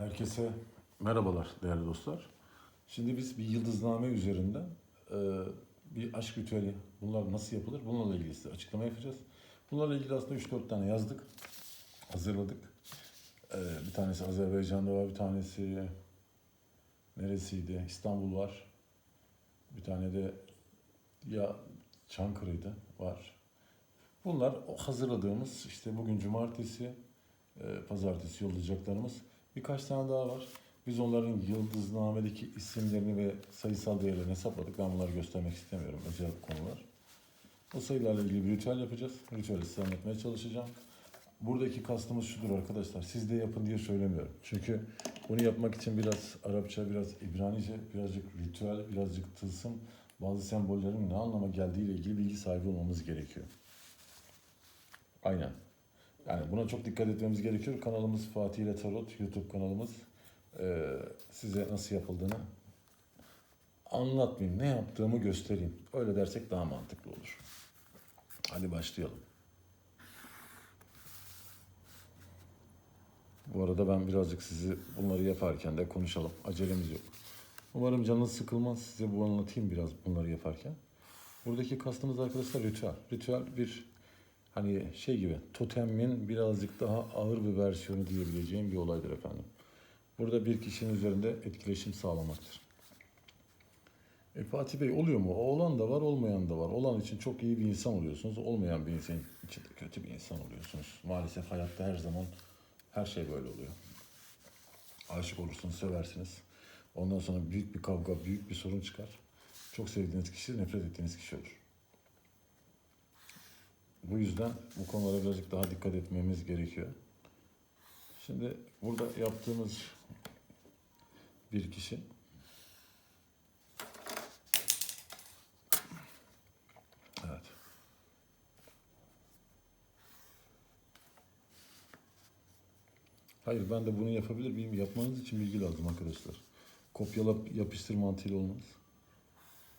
Herkese merhabalar değerli dostlar. Şimdi biz bir yıldızname üzerinden e, bir aşk ritüeli, bunlar nasıl yapılır bunlarla ilgili size açıklama yapacağız. Bunlarla ilgili aslında 3-4 tane yazdık, hazırladık. E, bir tanesi Azerbaycan'da var, bir tanesi neresiydi? İstanbul var. Bir tane de ya Çankırı'ydı var. Bunlar o hazırladığımız işte bugün cumartesi, e, pazartesi yollayacaklarımız. Birkaç tane daha var. Biz onların yıldıznamedeki isimlerini ve sayısal değerlerini hesapladık. Ben bunları göstermek istemiyorum. Özel konular. O sayılarla ilgili bir ritüel yapacağız. Ritüeli size anlatmaya çalışacağım. Buradaki kastımız şudur arkadaşlar. Siz de yapın diye söylemiyorum. Çünkü bunu yapmak için biraz Arapça, biraz İbranice, birazcık ritüel, birazcık tılsım, bazı sembollerin ne anlama geldiğiyle ilgili bilgi sahibi olmamız gerekiyor. Aynen. Yani buna çok dikkat etmemiz gerekiyor. Kanalımız Fatih ile Tarot, YouTube kanalımız. Ee, size nasıl yapıldığını anlatmayayım, ne yaptığımı göstereyim. Öyle dersek daha mantıklı olur. Hadi başlayalım. Bu arada ben birazcık sizi bunları yaparken de konuşalım. Acelemiz yok. Umarım canınız sıkılmaz. Size bu anlatayım biraz bunları yaparken. Buradaki kastımız arkadaşlar ritüel. Ritüel bir hani şey gibi totemin birazcık daha ağır bir versiyonu diyebileceğim bir olaydır efendim. Burada bir kişinin üzerinde etkileşim sağlamaktır. E Fatih Bey oluyor mu? Olan da var, olmayan da var. Olan için çok iyi bir insan oluyorsunuz. Olmayan bir insan için de kötü bir insan oluyorsunuz. Maalesef hayatta her zaman her şey böyle oluyor. Aşık olursunuz, seversiniz. Ondan sonra büyük bir kavga, büyük bir sorun çıkar. Çok sevdiğiniz kişi, nefret ettiğiniz kişi olur. Bu yüzden bu konulara birazcık daha dikkat etmemiz gerekiyor. Şimdi burada yaptığımız bir kişi Evet. Hayır ben de bunu yapabilir miyim? Yapmanız için bilgi lazım arkadaşlar. Kopyalap yapıştır mantığıyla olmaz.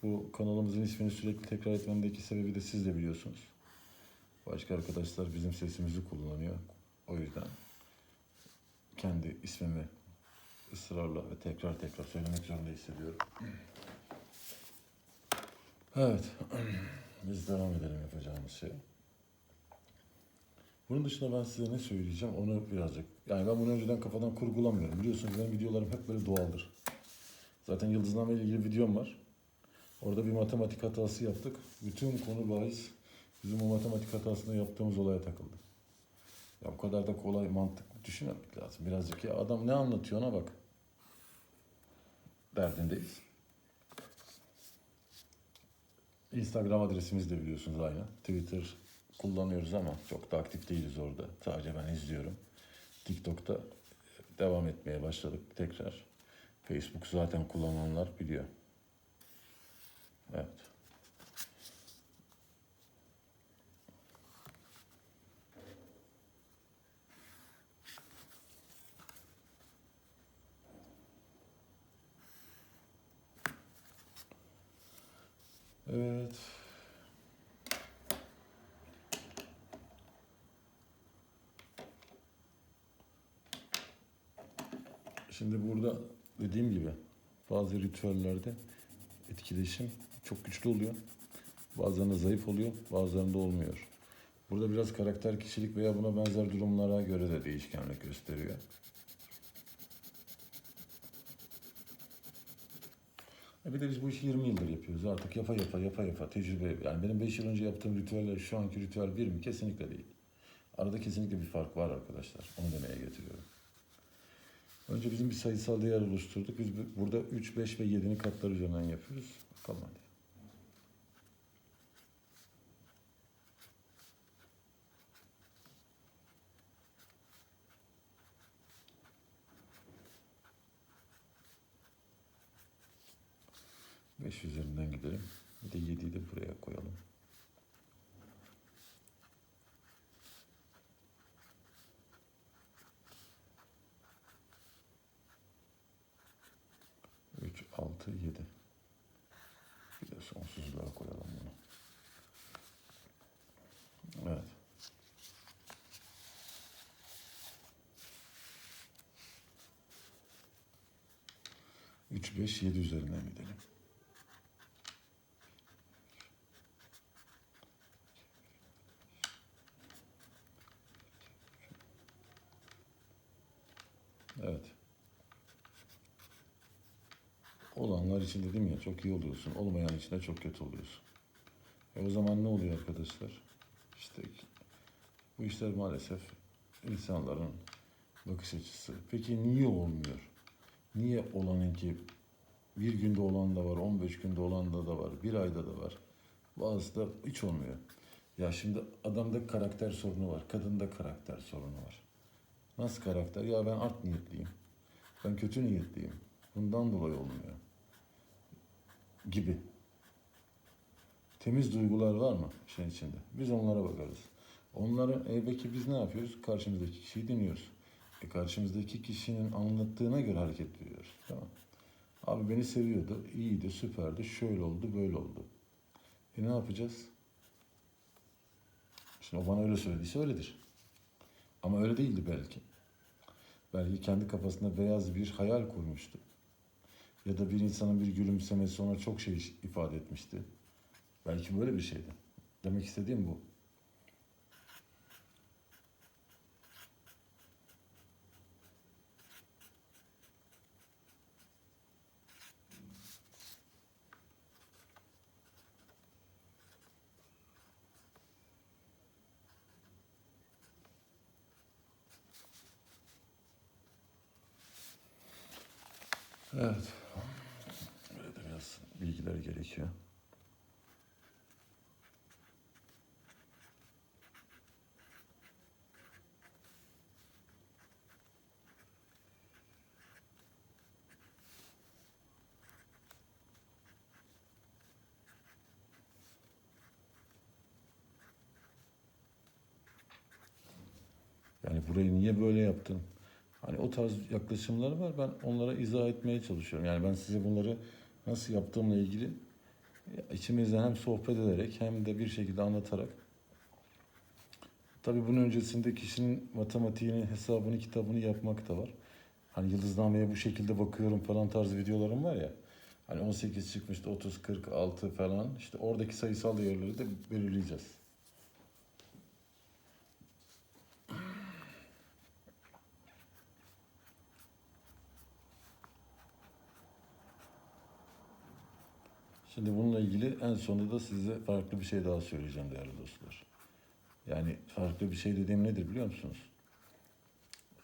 Bu kanalımızın ismini sürekli tekrar etmemdeki sebebi de siz de biliyorsunuz. Başka arkadaşlar bizim sesimizi kullanıyor. O yüzden kendi ismimi ısrarla ve tekrar tekrar söylemek zorunda hissediyorum. Evet. Biz devam edelim yapacağımız şey. Bunun dışında ben size ne söyleyeceğim onu birazcık... Yani ben bunu önceden kafadan kurgulamıyorum. Biliyorsunuz benim videolarım hep böyle doğaldır. Zaten Yıldızname ile ilgili videom var. Orada bir matematik hatası yaptık. Bütün konu bahis bizim o matematik hatasında yaptığımız olaya takıldı. Ya bu kadar da kolay mantıklı düşünmemek lazım. Birazcık ya adam ne anlatıyor ona bak. Derdindeyiz. Instagram adresimiz de biliyorsunuz aynı. Twitter kullanıyoruz ama çok da aktif değiliz orada. Sadece ben izliyorum. TikTok'ta devam etmeye başladık tekrar. Facebook zaten kullananlar biliyor. Evet. Evet. Şimdi burada dediğim gibi bazı ritüellerde etkileşim çok güçlü oluyor. Bazılarında zayıf oluyor, bazılarında olmuyor. Burada biraz karakter, kişilik veya buna benzer durumlara göre de değişkenlik gösteriyor. E bir de biz bu işi 20 yıldır yapıyoruz. Artık yapa yapa yapa yapa tecrübe. Yani benim 5 yıl önce yaptığım ritüeller şu anki ritüel bir mi? Kesinlikle değil. Arada kesinlikle bir fark var arkadaşlar. Onu demeye getiriyorum. Önce bizim bir sayısal değer oluşturduk. Biz bu- burada 3, 5 ve 7'nin katları üzerinden yapıyoruz. Bakalım hadi. Beş üzerinden gidelim. Bir de 7'yi de buraya koyalım. Üç, altı, yedi. Bir de sonsuzluğa koyalım bunu. Evet. 3, 5, 7 üzerinden gidelim. Evet. Olanlar için dedim ya çok iyi oluyorsun. Olmayan için de çok kötü oluyorsun. E o zaman ne oluyor arkadaşlar? İşte bu işler maalesef insanların bakış açısı. Peki niye olmuyor? Niye olanınki bir günde olan da var, 15 günde olan da da var, bir ayda da var. Bazısı da hiç olmuyor. Ya şimdi adamda karakter sorunu var, kadında karakter sorunu var. Nasıl karakter? Ya ben art niyetliyim. Ben kötü niyetliyim. Bundan dolayı olmuyor. Gibi. Temiz duygular var mı şeyin içinde? Biz onlara bakarız. Onları e peki biz ne yapıyoruz? Karşımızdaki kişiyi dinliyoruz. E karşımızdaki kişinin anlattığına göre hareket ediyoruz. Tamam. Abi beni seviyordu, iyiydi, süperdi, şöyle oldu, böyle oldu. E ne yapacağız? Şimdi o bana öyle söylediyse öyledir. Ama öyle değildi belki. Belki kendi kafasında beyaz bir hayal kurmuştu. Ya da bir insanın bir gülümsemesi ona çok şey ifade etmişti. Belki böyle bir şeydi. Demek istediğim bu. Evet. Böyle de biraz bilgiler gerekiyor. Yani burayı niye böyle yaptın? O tarz yaklaşımlar var. Ben onlara izah etmeye çalışıyorum. Yani ben size bunları nasıl yaptığımla ilgili içimizde hem sohbet ederek hem de bir şekilde anlatarak Tabii bunun öncesinde kişinin matematiğini, hesabını, kitabını yapmak da var. Hani yıldıznameye bu şekilde bakıyorum falan tarz videolarım var ya. Hani 18 çıkmıştı 30, 46 falan. İşte oradaki sayısal değerleri de belirleyeceğiz. Şimdi bununla ilgili en sonunda da size farklı bir şey daha söyleyeceğim değerli dostlar. Yani farklı bir şey dediğim nedir biliyor musunuz?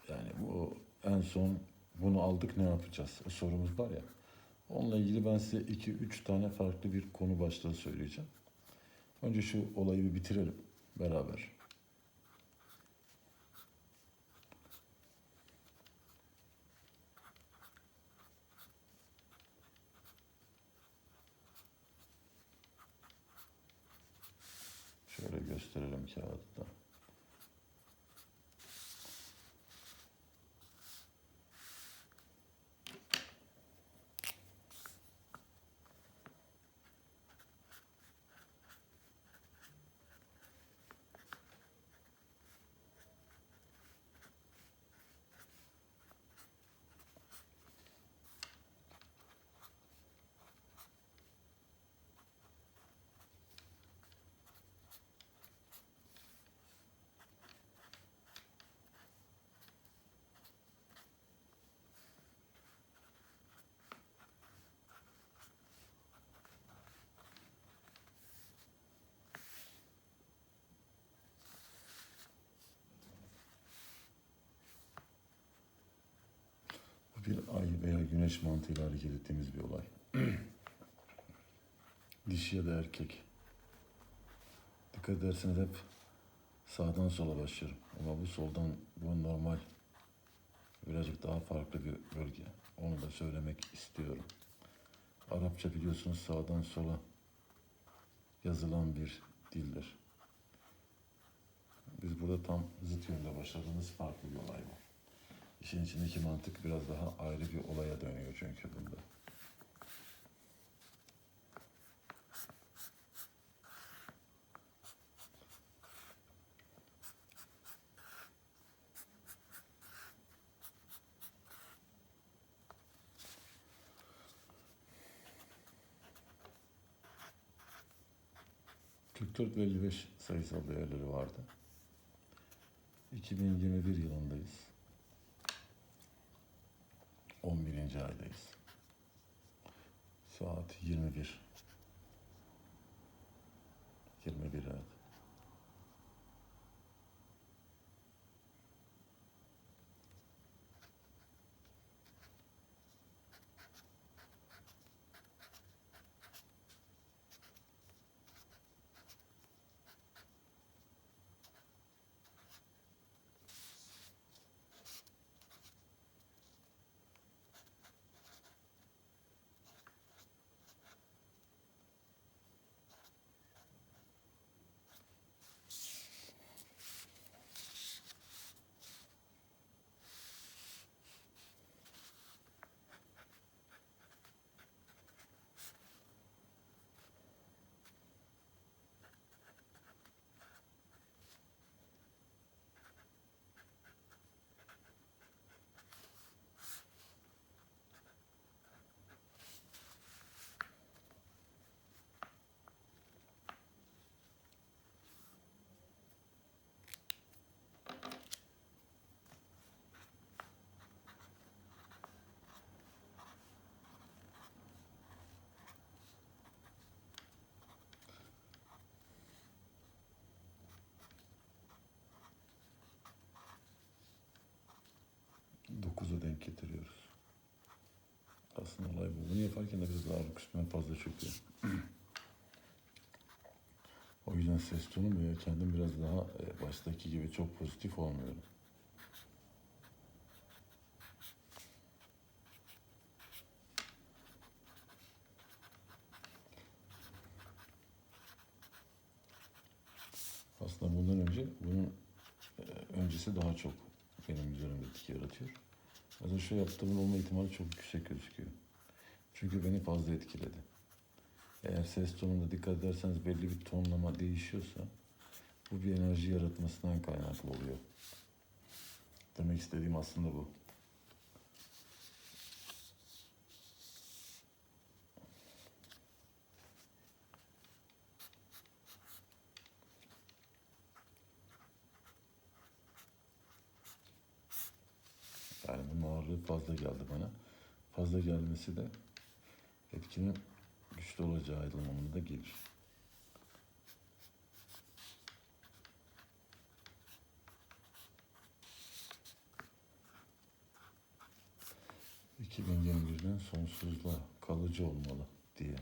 Yani bu en son bunu aldık ne yapacağız? O sorumuz var ya. Onunla ilgili ben size iki üç tane farklı bir konu başlığı söyleyeceğim. Önce şu olayı bir bitirelim beraber. Şöyle gösterelim kağıtta. Bu bir veya güneş mantığıyla hareket ettiğimiz bir olay. Dişi ya da erkek. Dikkat ederseniz hep sağdan sola başlarım. Ama bu soldan bu normal. Birazcık daha farklı bir bölge. Onu da söylemek istiyorum. Arapça biliyorsunuz sağdan sola yazılan bir dildir. Biz burada tam zıt yönde başladığımız farklı bir olay bu. İşin içindeki mantık biraz daha ayrı bir olaya dönüyor çünkü bunda. ve 55 sayısal değerleri vardı. 2021 yılındayız. Aydayız. Saat 21. 21 9'a denk getiriyoruz. Aslında olay bu. Bunu yaparken de biraz ağırlık üstüne fazla çöküyor. o yüzden ses tonum ve kendim biraz daha e, baştaki gibi çok pozitif olmuyorum. Aslında bundan önce bunun e, öncesi daha çok benim üzerimde etki yaratıyor. Mesela şu yaptığımın olma ihtimali çok yüksek gözüküyor. Çünkü beni fazla etkiledi. Eğer ses tonunda dikkat ederseniz belli bir tonlama değişiyorsa bu bir enerji yaratmasından kaynaklı oluyor. Demek istediğim aslında bu. Yani bunun ağırlığı fazla geldi bana. Fazla gelmesi de etkinin güçlü olacağı anlamına da gelir. ...2021'den sonsuzluğa kalıcı olmalı diye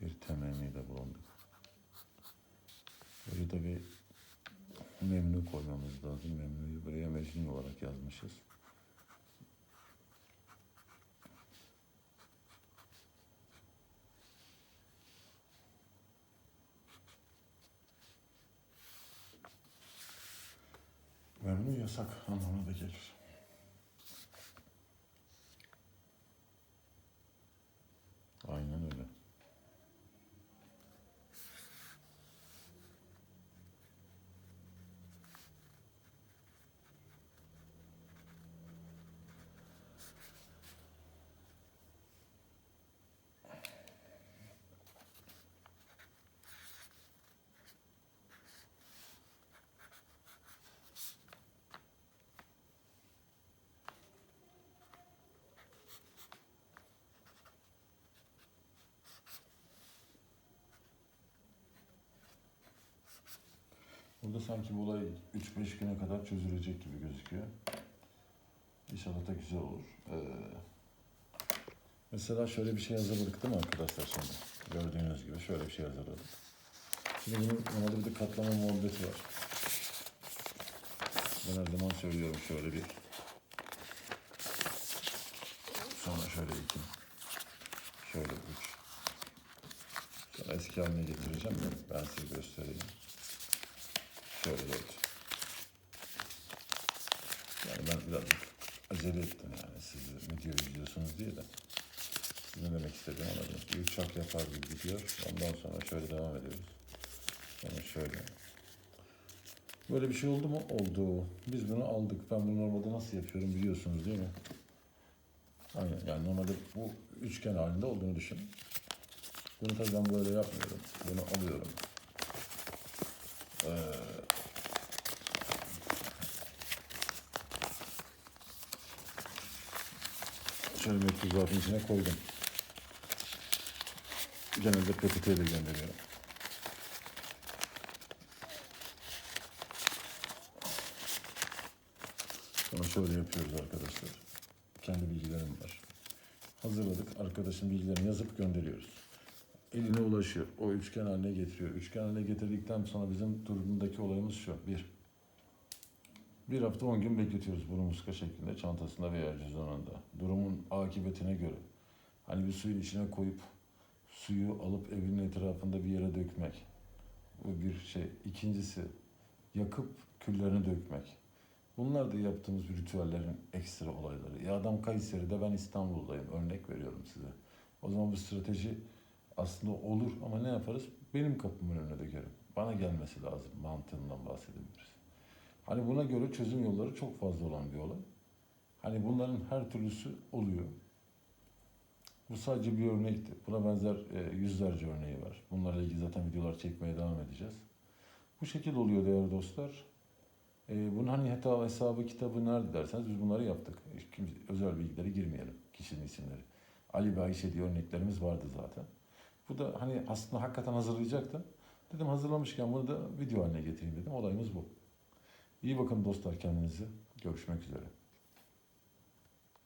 bir temennide bulunduk. De bir memnu koymamız lazım. Memnuyu buraya Mecnun olarak yazmışız. Yasak anlamına da gelir. Aynen öyle. Burada sanki bu olay 3-5 güne kadar çözülecek gibi gözüküyor. İnşallah da güzel olur. Ee, mesela şöyle bir şey hazırladık değil mi arkadaşlar şimdi? Gördüğünüz gibi şöyle bir şey hazırladık. Şimdi bunun normalde bir de katlama muhabbeti var. Ben her zaman söylüyorum şöyle bir. Sonra şöyle iki. Şöyle üç. Sonra eski haline getireceğim ben, size göstereyim. Şöyle dört. Yani ben birazcık acele ettim yani siz video izliyorsunuz diye de. Ne demek istediğimi anladınız. Bir uçak yapar gibi gidiyor. Ondan sonra şöyle devam ediyoruz. Sonra şöyle. Böyle bir şey oldu mu? Oldu. Biz bunu aldık. Ben bunu normalde nasıl yapıyorum biliyorsunuz değil mi? Aynen. Yani normalde bu üçgen halinde olduğunu düşünün. Bunu tabii ben böyle yapmıyorum. Bunu alıyorum. Ee, şöyle mektup zarfın içine koydum. Genelde PTT'ye de gönderiyorum. Sonra şöyle yapıyoruz arkadaşlar. Kendi bilgilerim var. Hazırladık. Arkadaşın bilgilerini yazıp gönderiyoruz. Eline ulaşıyor. O üçgen haline getiriyor. Üçgen haline getirdikten sonra bizim durumundaki olayımız şu. Bir, bir hafta on gün bekletiyoruz bunu muska şeklinde çantasında veya cüzdanında. Durumun akıbetine göre. Hani bir suyun içine koyup suyu alıp evinin etrafında bir yere dökmek. Bu bir şey. İkincisi yakıp küllerini dökmek. Bunlar da yaptığımız ritüellerin ekstra olayları. Ya adam Kayseri'de ben İstanbul'dayım. Örnek veriyorum size. O zaman bu strateji aslında olur ama ne yaparız? Benim kapımın önüne dökerim. Bana gelmesi lazım mantığından bahsedebiliriz. Hani buna göre çözüm yolları çok fazla olan bir olay. Hani bunların her türlüsü oluyor. Bu sadece bir örnekti. Buna benzer e, yüzlerce örneği var. Bunlarla ilgili zaten videolar çekmeye devam edeceğiz. Bu şekilde oluyor değerli dostlar. E, bunun hani hata hesabı kitabı nerede derseniz biz bunları yaptık. Kimse- özel bilgilere girmeyelim. Kişinin isimleri. Ali ve Ayşe diye örneklerimiz vardı zaten. Bu da hani aslında hakikaten hazırlayacaktım. Dedim hazırlamışken bunu da video haline getireyim dedim. Olayımız bu. İyi bakın dostlar kendinize. Görüşmek üzere.